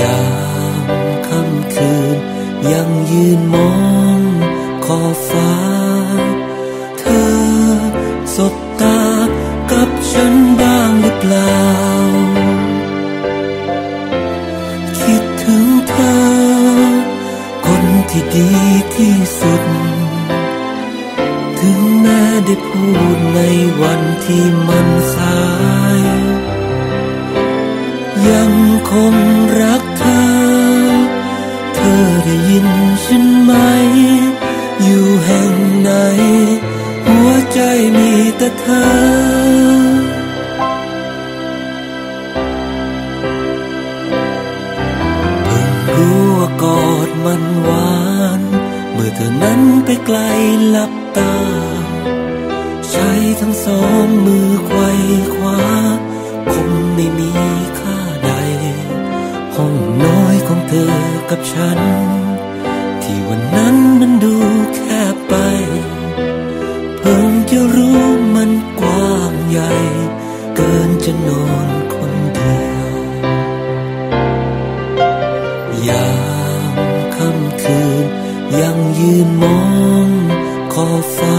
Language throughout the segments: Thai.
ยามค่ำคืน ยังยืนมองขอบฟ้า เธอสบตากับฉันบ้างหรือเปล่า คิดถึงเธอ คนที่ดีที่สุด ถึงแม้ได้พูดในวันที่มันสาย ยังคงรักเธอ เธอได้ยินฉันไหม อยู่แห่งไหน หัวใจมีแต่เธอเพิ่งรู้ว่ากอดมันหวาน เมื่อเธอนั้นไปไกลหลับตา ใช้ทั้งสองมือไขว้ องน้อยของเธอกับฉัน ที่วันนั้นมันดูแคบไป เพิ่งจะรู้มันกว้างใหญ่ เกินจะนอนคนเดียว ยามค่ำคืนยังยืนมองขอบฟ้า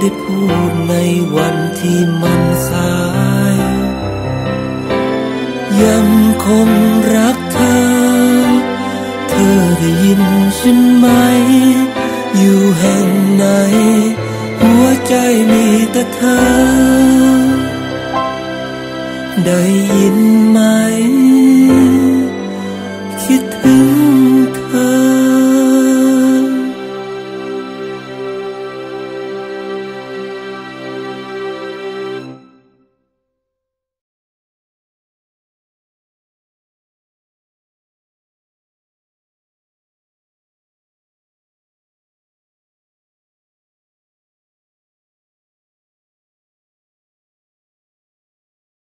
ได้พูดในวันที่มันสาย ยังคงรักเธอ เธอได้ยินฉันไหม อยู่แห่งไหน หัวใจมีแต่เธอ ได้ยินไหม